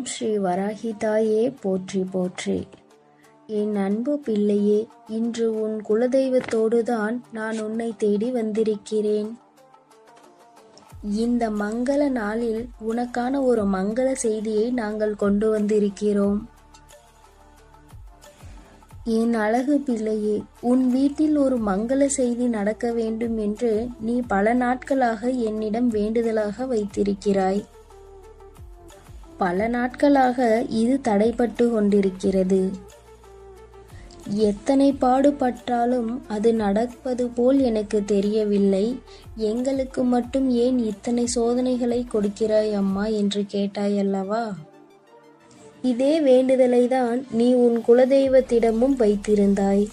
ஓம் ஸ்ரீ வராகி தாயே போற்றி போற்றி. என் அன்பு பிள்ளையே இன்று உன் குலதெய்வத்தோடுதான் நான் உன்னை தேடி வந்திருக்கிறேன். இந்த மங்கள நாளில் உனக்கான ஒரு மங்கள செய்தியை நாங்கள் கொண்டு வந்திருக்கிறோம். என் அழகு பிள்ளையே உன் வீட்டில் ஒரு மங்கள செய்தி நடக்க வேண்டும் என்று நீ பல நாட்களாக என்னிடம் வேண்டுதலாக வைத்திருக்கிறாய். பல நாட்களாக இது தடைப்பட்டு கொண்டிருக்கிறது. எத்தனை பாடுபட்டாலும் அது நடப்பது போல் எனக்கு தெரியவில்லை. எங்களுக்கு மட்டும் ஏன் இத்தனை சோதனைகளை கொடுக்கிறாய் அம்மா என்று கேட்டாய் அல்லவா இதே வேண்டுதலை தான் நீ உன் குலதெய்வத்திடமும் வைத்திருந்தாய்.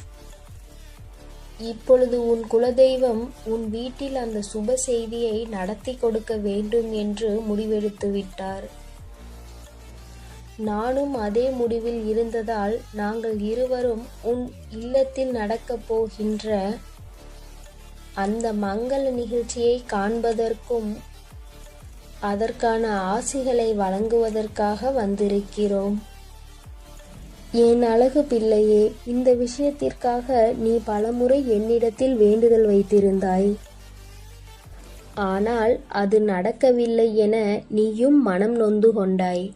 இப்பொழுது உன் குலதெய்வம் உன் வீட்டில் அந்த சுப செய்தியை நடத்தி கொடுக்க வேண்டும் என்று முடிவெடுத்து விட்டார் நானும் அதே முடிவில் இருந்ததால் நாங்கள் இருவரும் உன் இல்லத்தில் நடக்கப் போகின்ற அந்த மங்கள நிகழ்ச்சியை காண்பதற்கும் அதற்கான ஆசிகளை வழங்குவதற்காக வந்திருக்கிறோம். என் அழகு பிள்ளையே இந்த விஷயத்திற்காக நீ பலமுறை என்னிடத்தில் வேண்டுதல் வைத்திருந்தாய். ஆனால் அது நடக்கவில்லை என நீயும் மனம் நொந்து கொண்டாய்.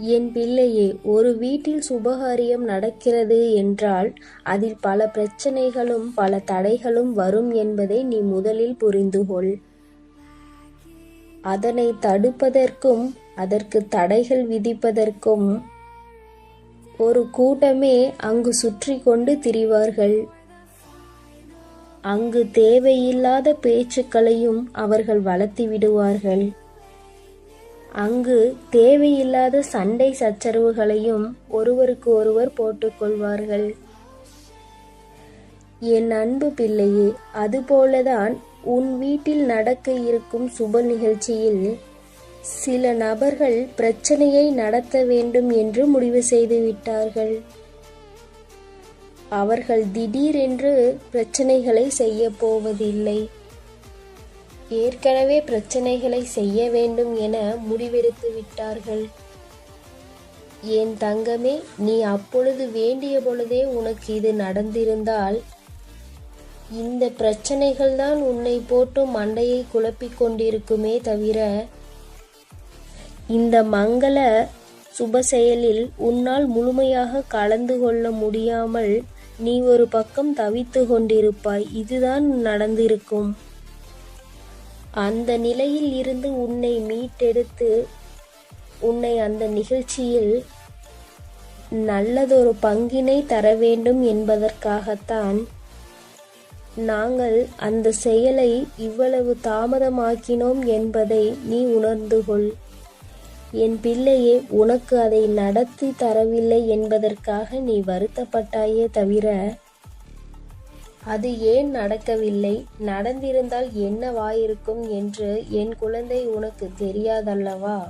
என் பிள்ளையே ஒரு வீட்டில் சுபகாரியம் நடக்கிறது என்றால் அதில் பல பிரச்சனைகளும் பல தடைகளும் வரும் என்பதை நீ முதலில் புரிந்து கொள். அதனை தடுப்பதற்கும் அதற்கு தடைகள் விதிப்பதற்கும் ஒரு கூட்டமே அங்கு சுற்றி கொண்டு திரிவார்கள். அங்கு தேவையில்லாத பேச்சுக்களையும் அவர்கள் வளர்த்தி விடுவார்கள். அங்கு தேவையில்லாத சண்டை சச்சரவுகளையும் ஒருவருக்கு ஒருவர் போட்டுக்கொள்வார்கள் என் அன்பு பிள்ளையே அதுபோலதான் உன் வீட்டில் நடக்க இருக்கும் சுப நிகழ்ச்சியில் சில நபர்கள் பிரச்சனையை நடத்த வேண்டும் என்று முடிவு செய்து விட்டார்கள். அவர்கள் திடீரென்று பிரச்சனைகளை செய்ய போவதில்லை. ஏற்கனவே பிரச்சனைகளை செய்ய வேண்டும் என முடிவெடுத்து விட்டார்கள். என் தங்கமே நீ அப்பொழுது வேண்டிய பொழுதே உனக்கு இது நடந்திருந்தால் இந்த பிரச்சனைகள் தான் உன்னை போட்டு மண்டையை குழப்பிக் கொண்டிருக்குமே தவிர இந்த மங்கள சுப செயலில் உன்னால் முழுமையாக கலந்து கொள்ள முடியாமல் நீ ஒரு பக்கம் தவித்து கொண்டிருப்பாய். இதுதான் நடந்திருக்கும். அந்த நிலையில் இருந்து உன்னை மீட்டெடுத்து உன்னை அந்த நிகழ்ச்சியில் நல்லதொரு பங்கினை தர வேண்டும் என்பதற்காகத்தான் நாங்கள் அந்த செயலை இவ்வளவு தாமதமாக்கினோம் என்பதை நீ உணர்ந்து கொள். என் பிள்ளையே உனக்கு அதை நடத்தி தரவில்லை என்பதற்காக நீ வருத்தப்பட்டாயே தவிர அது ஏன் நடக்கவில்லை? நடந்திருந்தால் என்னவாயிருக்கும் என்று என் குழந்தை உனக்கு தெரியாதல்லவா?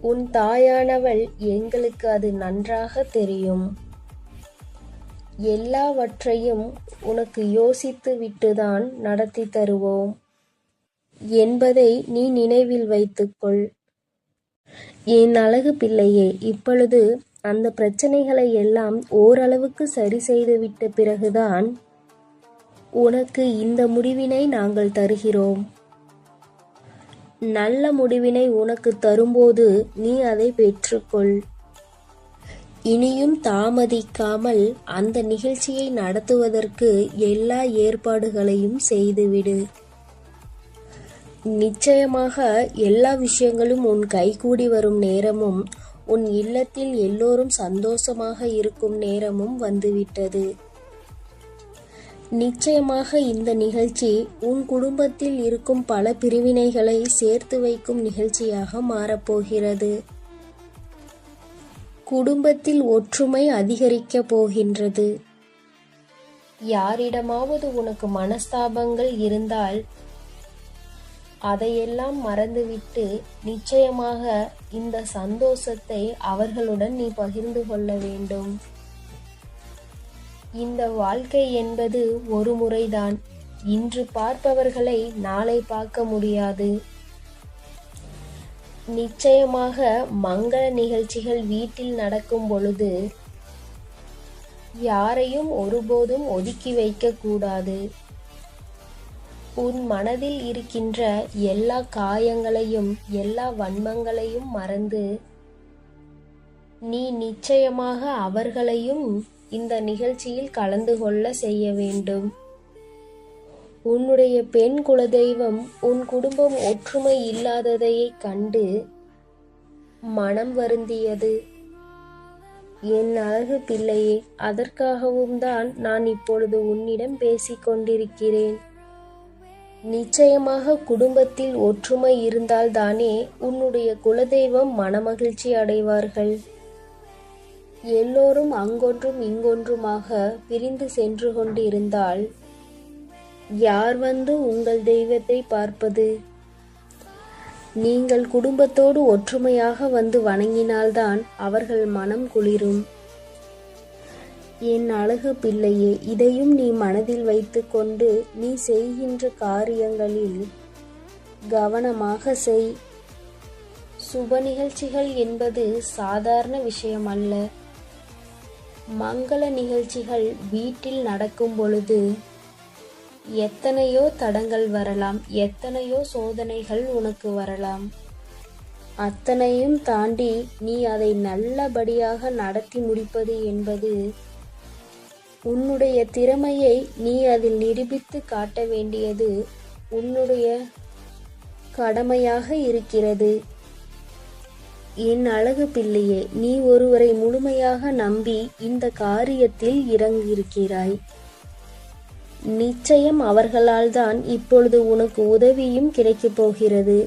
உன் தாயானவள் எங்களுக்கு அது நன்றாக தெரியும். எல்லாவற்றையும் உனக்கு யோசித்து விட்டுதான் நடத்தி தருவோம். என்பதை நீ நினைவில் வைத்துக்கொள். என் அழகு பிள்ளையே இப்பொழுது அந்த பிரச்சனைகளை எல்லாம் ஓரளவுக்கு சரி செய்துவிட்ட பிறகுதான் உனக்கு இந்த முடிவினை நாங்கள் தருகிறோம். நல்ல முடிவினை உனக்கு தரும்போது நீ அதை பெற்றுக்கொள். இனியும் தாமதிக்காமல் அந்த நிகழ்ச்சியை நடத்துவதற்கு எல்லா ஏற்பாடுகளையும் செய்துவிடு. நிச்சயமாக எல்லா விஷயங்களும் உன் கைகூடி வரும் நேரமும் உன் இல்லத்தில் எல்லோரும் சந்தோஷமாக இருக்கும் நேரமும் வந்துவிட்டது. நிச்சயமாக இந்த நிகழ்ச்சி உன் குடும்பத்தில் இருக்கும் பல பிரிவினைகளை சேர்த்து வைக்கும் நிகழ்ச்சியாக மாறப்போகிறது. குடும்பத்தில் ஒற்றுமை அதிகரிக்கப் போகின்றது. யாரிடமாவது உனக்கு மனஸ்தாபங்கள் இருந்தால் அதையெல்லாம் மறந்துவிட்டு நிச்சயமாக இந்த சந்தோஷத்தை அவர்களுடன் நீ பகிர்ந்து கொள்ள வேண்டும். இந்த வாழ்க்கை என்பது ஒரு முறைதான். இன்று பார்ப்பவர்களை நாளை பார்க்க முடியாது. நிச்சயமாக மங்கள நிகழ்ச்சிகள் வீட்டில் நடக்கும் பொழுது யாரையும் ஒருபோதும் ஒதுக்கி வைக்க கூடாது உன் மனதில் இருக்கின்ற எல்லா காயங்களையும் எல்லா வன்மங்களையும் மறந்து நீ நிச்சயமாக அவர்களையும் இந்த நிகழ்ச்சியில் கலந்து கொள்ள செய்ய வேண்டும். உன்னுடைய பெண் குலதெய்வம் உன் குடும்பம் ஒற்றுமை இல்லாததைக் கண்டு மனம் வருந்தியது. என் அழகு பிள்ளையே அதற்காகவும் தான் நான் இப்பொழுது உன்னிடம் பேசிக் கொண்டிருக்கிறேன். நிச்சயமாக குடும்பத்தில் ஒற்றுமை இருந்தால்தானே உன்னுடைய குலதெய்வம் மனமகிழ்ச்சி அடைவார்கள். எல்லோரும் அங்கொன்றும் இங்கொன்றுமாக பிரிந்து சென்று கொண்டிருந்தால் யார் வந்து உங்கள் தெய்வத்தை பார்ப்பது? நீங்கள் குடும்பத்தோடு ஒற்றுமையாக வந்து வணங்கினால்தான் அவர்கள் மனம் குளிரும். என் அழகு பிள்ளையே இதையும் நீ மனதில் வைத்துக்கொண்டு நீ செய்கின்ற காரியங்களில் கவனமாக செய். சுப நிகழ்ச்சிகள் என்பது சாதாரண விஷயம் அல்ல. மங்கள நிகழ்ச்சிகள் வீட்டில் நடக்கும் பொழுது எத்தனையோ தடங்கள் வரலாம் எத்தனையோ சோதனைகள் உனக்கு வரலாம். அத்தனையும் தாண்டி நீ அதை நல்லபடியாக நடத்தி முடிப்பது என்பது உன்னுடைய திறமையை நீ அதில் நிரூபித்து காட்ட வேண்டியது உன்னுடைய கடமையாக இருக்கிறது. என் அழகு பிள்ளையே நீ ஒருவரை முழுமையாக நம்பி இந்த காரியத்தில் இறங்கியிருக்கிறாய். நிச்சயம் அவர்களால் தான் இப்பொழுது உனக்கு உதவியும் கிடைக்கப் போகிறது.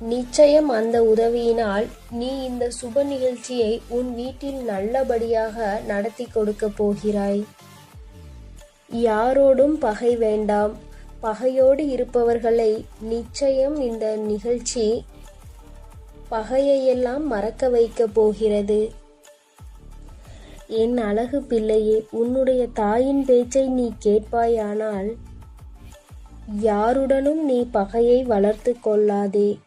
நிச்சயம் அந்த உதவியினால் நீ இந்த சுப நிகழ்ச்சியை உன் வீட்டில் நல்லபடியாக நடத்தி கொடுக்க போகிறாய். யாரோடும் பகை வேண்டாம். பகையோடு இருப்பவர்களை நிச்சயம் இந்த நிகழ்ச்சி பகையையெல்லாம் மறக்க வைக்க போகிறது. என் அழகு பிள்ளையே உன்னுடைய தாயின் பேச்சை நீ கேட்பாயானால் யாருடனும் நீ பகையை வளர்த்து கொள்ளாதே.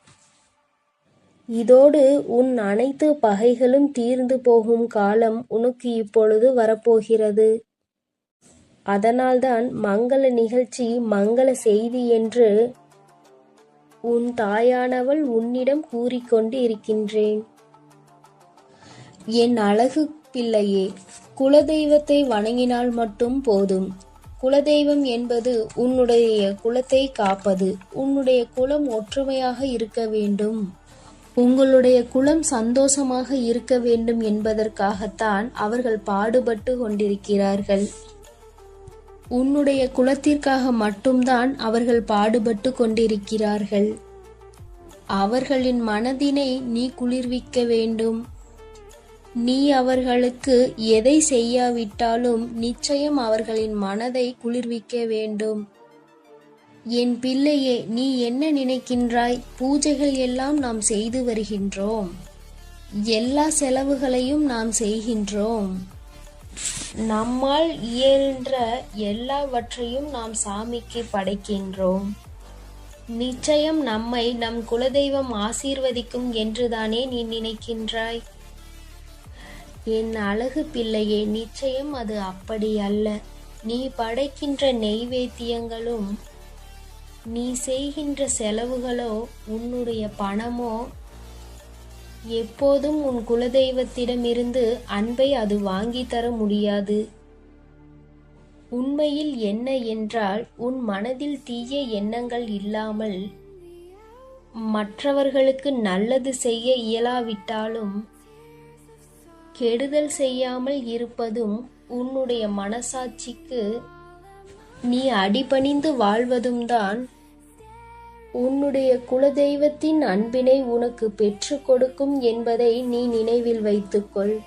இதோடு உன் அனைத்து பகைகளும் தீர்ந்து போகும் காலம் உனக்கு இப்பொழுது வரப்போகிறது. அதனால்தான் மங்கள நிகழ்ச்சி மங்கள செய்தி என்று உன் தாயானவள் உன்னிடம் கூறிக்கொண்டு இருக்கின்றேன். என் அழகு பிள்ளையே குலதெய்வத்தை வணங்கினால் மட்டும் போதும். குலதெய்வம் என்பது உன்னுடைய குலத்தை காப்பது உன்னுடைய குலம் ஒற்றுமையாக இருக்க வேண்டும். உங்களுடைய குலம் சந்தோஷமாக இருக்க வேண்டும் என்பதற்காகத்தான் அவர்கள் பாடுபட்டு கொண்டிருக்கிறார்கள். உன்னுடைய குலத்திற்காக மட்டும்தான் அவர்கள் பாடுபட்டு கொண்டிருக்கிறார்கள். அவர்களின் மனதினை நீ குளிர்விக்க வேண்டும். நீ அவர்களுக்கு எதை செய்யாவிட்டாலும் நிச்சயம் அவர்களின் மனதை குளிர்விக்க வேண்டும். என் பிள்ளையே நீ என்ன நினைக்கின்றாய்? பூஜைகள் எல்லாம் நாம் செய்து வருகின்றோம். எல்லா செலவுகளையும் நாம் செய்கின்றோம். நம்மால் இயன்ற எல்லாவற்றையும் நாம் சாமிக்கு படைக்கின்றோம். நிச்சயம் நம்மை நம் குலதெய்வம் ஆசீர்வதிக்கும் என்றுதானே நீ நினைக்கின்றாய்? என் அழகு பிள்ளையே நிச்சயம் அது அப்படி அல்ல. நீ படைக்கின்ற நெய்வேத்தியங்களும் நீ செய்கின்ற செலவுகளோ உன்னுடைய பணமோ எப்போதும் உன் குலதெய்வத்திடமிருந்து அன்பை அது வாங்கி தர முடியாது. உண்மையில் என்ன என்றால் உன் மனதில் தீய எண்ணங்கள் இல்லாமல் மற்றவர்களுக்கு நல்லது செய்ய இயலாவிட்டாலும் கெடுதல் செய்யாமல் இருப்பதும் உன்னுடைய மனசாட்சிக்கு நீ அடிபணிந்து வாழ்வதும் தான் உன்னுடைய குலதெய்வத்தின் அன்பினை உனக்கு பெற்று கொடுக்கும் என்பதை நீ நினைவில் வைத்துக்கொள்.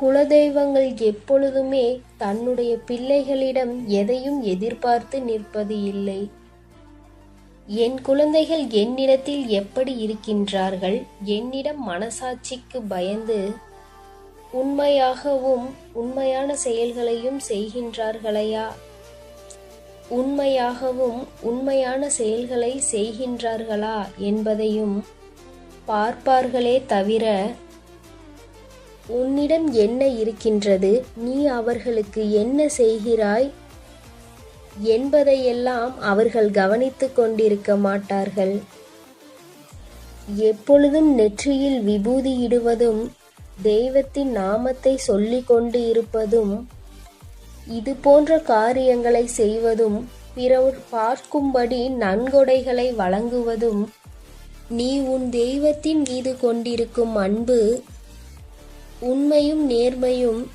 குலதெய்வங்கள் எப்பொழுதுமே தன்னுடைய பிள்ளைகளிடம் எதையும் எதிர்பார்த்து நிற்பது இல்லை. என் குழந்தைகள் என்னிடத்தில் எப்படி இருக்கின்றார்கள்? என்னிடம் மனசாட்சிக்கு பயந்து உண்மையாகவும் உண்மையான செயல்களையும் செய்கின்றார்களையா? உண்மையாகவும் உண்மையான செயல்களை செய்கின்றார்களா என்பதையும் பார்ப்பார்களே தவிர உன்னிடம் என்ன இருக்கின்றது? நீ அவர்களுக்கு என்ன செய்கிறாய்? என்பதையெல்லாம் அவர்கள் கவனித்து கொண்டிருக்க மாட்டார்கள். எப்பொழுதும் நெற்றியில் விபூதியிடுவதும் தெய்வத்தின் நாமத்தை சொல்லிக் கொண்டு இருப்பதும் இது போன்ற காரியங்களை செய்வதும் பிறர் பார்க்கும்படி நன்கொடைகளை வழங்குவதும் நீ உன் தெய்வத்தின் மீது கொண்டிருக்கும் அன்பு உண்மையும் நேர்மையும்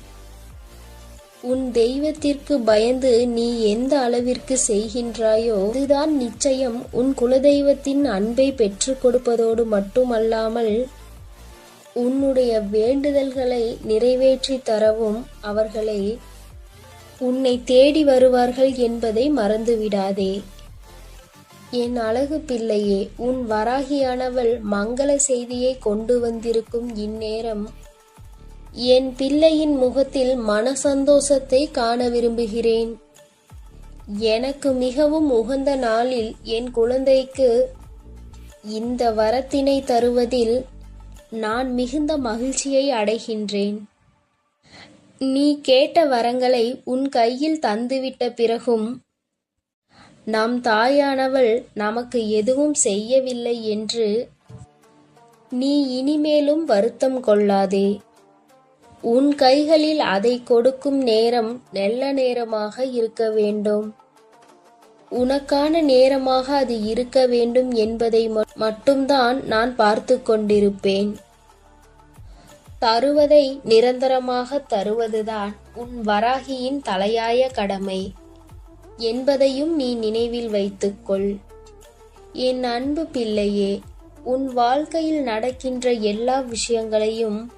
உன் தெய்வத்திற்கு பயந்து நீ எந்த அளவிற்கு செய்கின்றாயோ அதுதான் நிச்சயம். உன் குலதெய்வத்தின் அன்பை பெற்றுக் கொடுப்பதோடு மட்டுமல்லாமல் உன்னுடைய வேண்டுதல்களை நிறைவேற்றி தரவும் அவர்களை உன்னை தேடி வருவார்கள் என்பதை மறந்துவிடாதே. என் அழகு பிள்ளையே உன் வராகியானவள் மங்கள செய்தியை கொண்டு வந்திருக்கும் இந்நேரம் என் பிள்ளையின் முகத்தில் மன சந்தோஷத்தை காண விரும்புகிறேன். எனக்கு மிகவும் உகந்த நாளில் என் குழந்தைக்கு இந்த வரத்தினை தருவதில் நான் மிகுந்த மகிழ்ச்சியை அடைகின்றேன். நீ கேட்ட வரங்களை உன் கையில் தந்துவிட்ட பிறகும் நம் தாயானவள் நமக்கு எதுவும் செய்யவில்லை என்று நீ இனிமேலும் வருத்தம் கொள்ளாதே. உன் கைகளில் அதை கொடுக்கும் நேரம் நல்ல நேரமாக இருக்க வேண்டும். உனக்கான நேரமாக அது இருக்க வேண்டும் என்பதை ம- மட்டும்தான் நான் பார்த்து கொண்டிருப்பேன். தருவதை நிரந்தரமாக தருவதுதான் உன் வராகியின் தலையாய கடமை. என்பதையும் நீ நினைவில் வைத்துக்கொள். என் அன்பு பிள்ளையே உன் வாழ்க்கையில் நடக்கின்ற எல்லா விஷயங்களையும்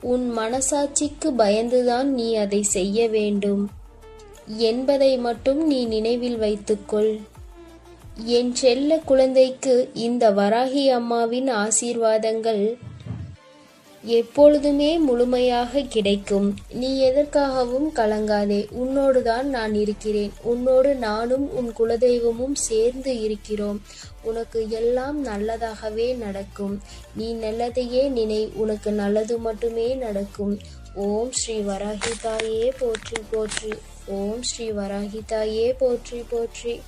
உன் மனசாட்சிக்கு பயந்துதான் நீ அதை செய்ய வேண்டும். என்பதை மட்டும் நீ நினைவில் வைத்துக்கொள். என் செல்ல குழந்தைக்கு இந்த வராகி அம்மாவின் ஆசீர்வாதங்கள் எப்பொழுதுமே முழுமையாக கிடைக்கும். நீ எதற்காகவும் கலங்காதே. உன்னோடுதான் நான் இருக்கிறேன். உன்னோடு நானும் உன் குலதெய்வமும் சேர்ந்து இருக்கிறோம். உனக்கு எல்லாம் நல்லதாகவே நடக்கும். நீ நல்லதையே நினை. உனக்கு நல்லது மட்டுமே நடக்கும். ஓம் ஸ்ரீ வராகிதாயே போற்றி போற்றி. ஓம் ஸ்ரீ வராகிதாயே போற்றி போற்றி.